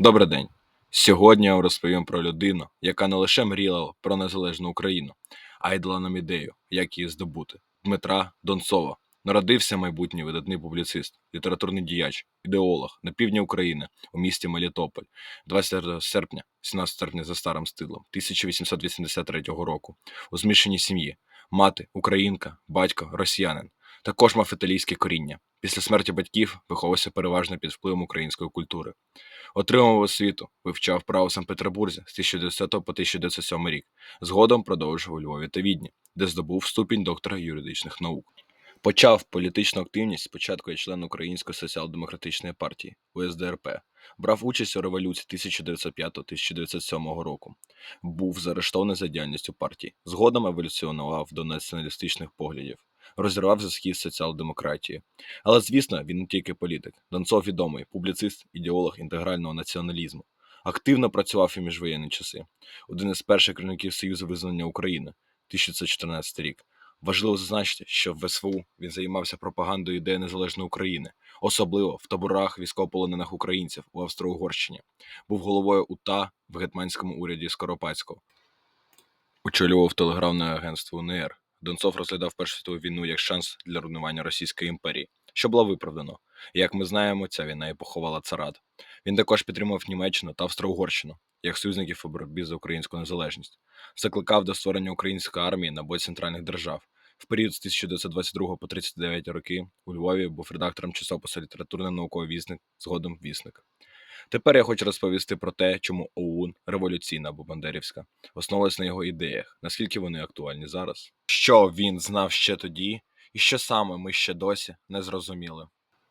Добрий день. Сьогодні я вам розповім про людину, яка не лише мріяла про незалежну Україну, а й дала нам ідею, як її здобути. Дмитра Донцова. Народився майбутній видатний публіцист, літературний діяч, ідеолог на півдні України у місті Мелітополь 20 серпня, 17 серпня за старим стилем 1883 року у змішаній сім'ї. Мати українка, батько росіянин. Також мав італійське коріння. Після смерті батьків виховувався переважно під впливом української культури. Отримав освіту, вивчав право в Санкт-Петербурзі з 1900 по 1907 рік. Згодом продовжив у Львові та Відні, де здобув ступінь доктора юридичних наук. Почав політичну активність спочатку як член Української соціал-демократичної партії УСДРП. Брав участь у революції 1905-1907 року. Був заарештований за діяльністю партії. Згодом еволюціонував до націоналістичних поглядів. Розірвав зв'язки з соціал-демократією. Але, звісно, він не тільки політик. Донцов відомий, публіцист, ідеолог інтегрального націоналізму. Активно працював і міжвоєнні часи. Один із перших керівників Союзу визнання України 1914 рік. Важливо зазначити, що в СВУ він займався пропагандою ідеї незалежної України, особливо в таборах військовополонених українців у Австро-Угорщині. Був головою УТА в гетьманському уряді Скоропадського. Очолював телеграфне агентство УНР. Донцов розглядав Першу світову війну як шанс для руйнування Російської імперії, що було виправдано. І, як ми знаємо, ця війна і поховала царат. Він також підтримував Німеччину та Австро-Угорщину як союзників у боротьбі за українську незалежність, закликав до створення української армії на боці центральних держав. В період з 1922 по 39 роки у Львові був редактором часопису літературний науковий вісник, згодом вісник. Тепер я хочу розповісти про те, чому ОУН революційна або бандерівська основувалась на його ідеях, наскільки вони актуальні зараз, що він знав ще тоді, і що саме ми ще досі не зрозуміли.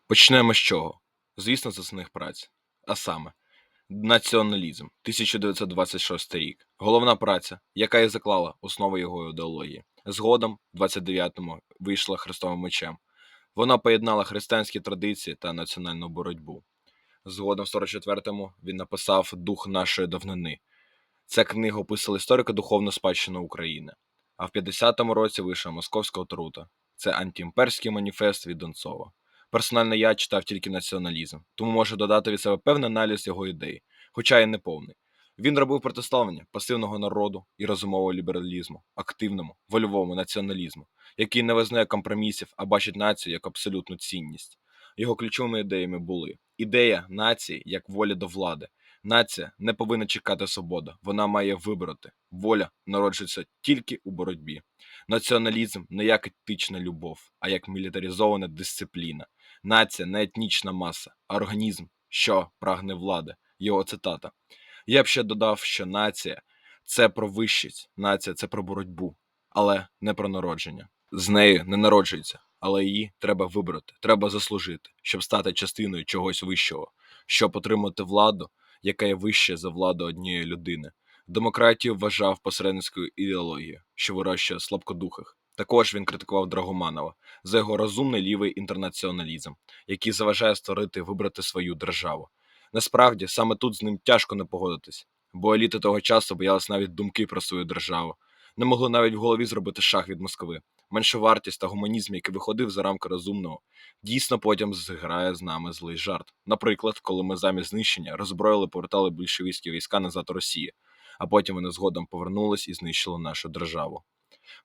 Почнемо з чого? Звісно, з основних праць, а саме націоналізм 1926 рік. Головна праця, яка і заклала основи його ідеології. Згодом, в 29-му, вийшла Христовим мечем. Вона поєднала християнські традиції та національну боротьбу. Згодом, в 44-му, він написав Дух нашої давнини. Ця книга описала історико-духовну спадщину України. А в 50-му році вийшла Московська отрута. Це антиімперський маніфест від Донцова. Персонально я читав тільки націоналізм, тому можу додати від себе певний аналіз його ідей, хоча й не повний. Він робив протиставлення пасивного народу і розумового лібералізму, активному, вольовому націоналізму, який не визнає компромісів, а бачить націю як абсолютну цінність. Його ключовими ідеями були ідея нації як воля до влади. Нація не повинна чекати свободу, вона має вибрати. Воля народжується тільки у боротьбі. Націоналізм не як етична любов, а як мілітаризована дисципліна. Нація не етнічна маса, а організм, що прагне влади. Його цитата. Я б ще додав, що нація це про вищість, нація це про боротьбу, але не про народження. З нею не народжується, але її треба вибрати, треба заслужити, щоб стати частиною чогось вищого, щоб отримати владу, яка є вище за владу однієї людини. Демократію вважав посередницькою ідеологією, що вирощує слабкодухих. Також він критикував Драгоманова за його розумний лівий інтернаціоналізм, який заважає створити вибрати свою державу. Насправді, саме тут з ним тяжко не погодитись, бо еліти того часу боялись навіть думки про свою державу, не могли навіть в голові зробити шаг від Москви. Меншовартість та гуманізм, який виходив за рамки розумного, дійсно потім зграє з нами злий жарт. Наприклад, коли ми замість знищення роззброїли, повертали більшовицькі війська назад Росії, а потім вони згодом повернулись і знищили нашу державу.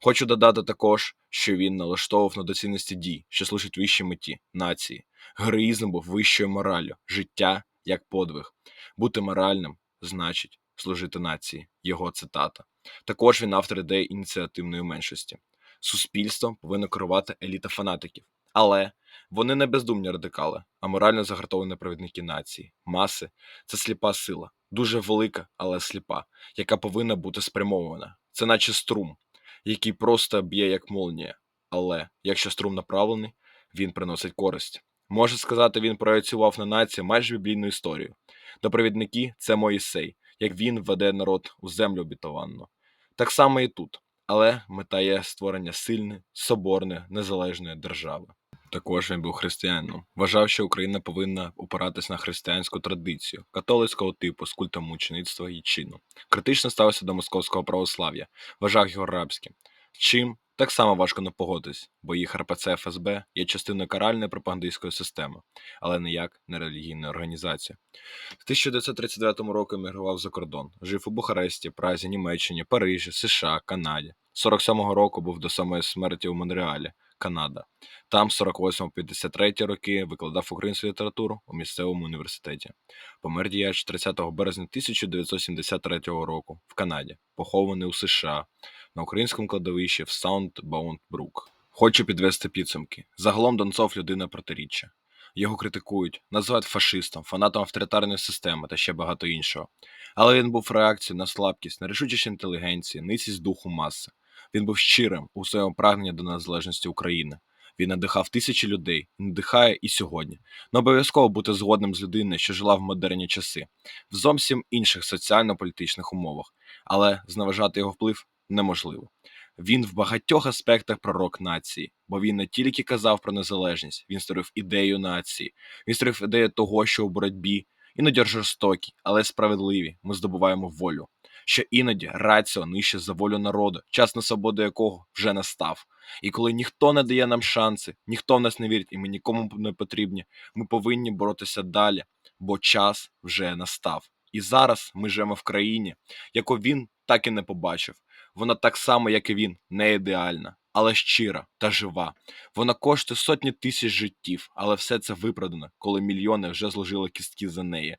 Хочу додати також, що він налаштовував на доцільності дій, що служать вищій меті нації. Героїзм був вищою мораллю, життя як подвиг. Бути моральним значить служити нації. Його цитата. Також він автор ідеї ініціативної меншості. Суспільством повинно керувати еліта фанатиків, але вони не бездумні радикали, а морально загартовані провідники нації. Маси це сліпа сила, дуже велика, але сліпа, яка повинна бути спрямована. Це наче струм, який просто б'є як молнія. Але якщо струм направлений, він приносить користь. Може сказати, він проєцював на націю майже біблійну історію. Допровідники це Моїсей, як він веде народ у землю обітованну. Так само і тут, але мета є створення сильної, соборної, незалежної держави. Також він був християнином. Вважав, що Україна повинна опиратись на християнську традицію, католицького типу з культом мучеництва і чину. Критично ставився до московського православ'я, вважав його рабським, чим Так само важко не погодитись, бо їх РПЦ ФСБ є частиною каральної пропагандистської системи, але ніяк не релігійної організації. В 1939 році емігрував за кордон, жив у Бухаресті, Празі, Німеччині, Парижі, США, Канаді. З 47-го року був до самої смерті у Монреалі, Канада. Там 48-53 роки викладав українську літературу у місцевому університеті. Помер діяч 30 березня 1973 року в Канаді, похований у США на українському кладовищі в Саундбаунд-Брук. Хочу підвести підсумки. Загалом Донцов людина протиріччя. Його критикують, називають фашистом, фанатом авторитарної системи та ще багато іншого. Але він був реакцією на слабкість, нерішучість інтелігенції, ницість духу маси. Він був щирим у своєму прагненні до незалежності України. Він надихав тисячі людей, надихає і сьогодні. Не обов'язково бути згодним з людиною, що жила в модерні часи, в зовсім інших соціально-політичних умовах, але зневажати його вплив неможливо. Він в багатьох аспектах пророк нації, бо він не тільки казав про незалежність, він створив ідею нації, він створив ідею того, що у боротьбі іноді жорстокі, але справедливі, ми здобуваємо волю. Що іноді раціо нижче за волю народу, час на свободу якого вже настав. І коли ніхто не дає нам шанси, ніхто в нас не вірить, і ми нікому не потрібні, ми повинні боротися далі, бо час вже настав. І зараз ми живемо в країні, яку він так і не побачив. Вона так само, як і він, не ідеальна, але щира та жива. Вона коштує сотні тисяч життів, але все це виправдано, коли мільйони вже зложили кістки за неї.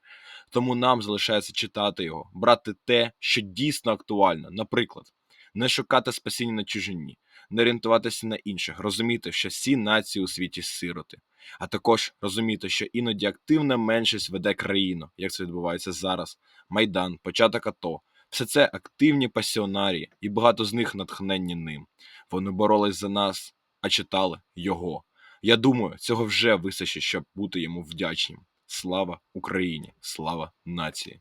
Тому нам залишається читати його, брати те, що дійсно актуально. Наприклад, не шукати спасіння на чужині, не орієнтуватися на інших, розуміти, що всі нації у світі сироти, а також розуміти, що іноді активна меншість веде країну, як це відбувається зараз. Майдан, початок АТО. Все це активні пасіонарії, і багато з них натхненні ним. Вони боролись за нас, а читали його. Я думаю, цього вже вистачить, щоб бути йому вдячним. Слава Україні! Слава нації!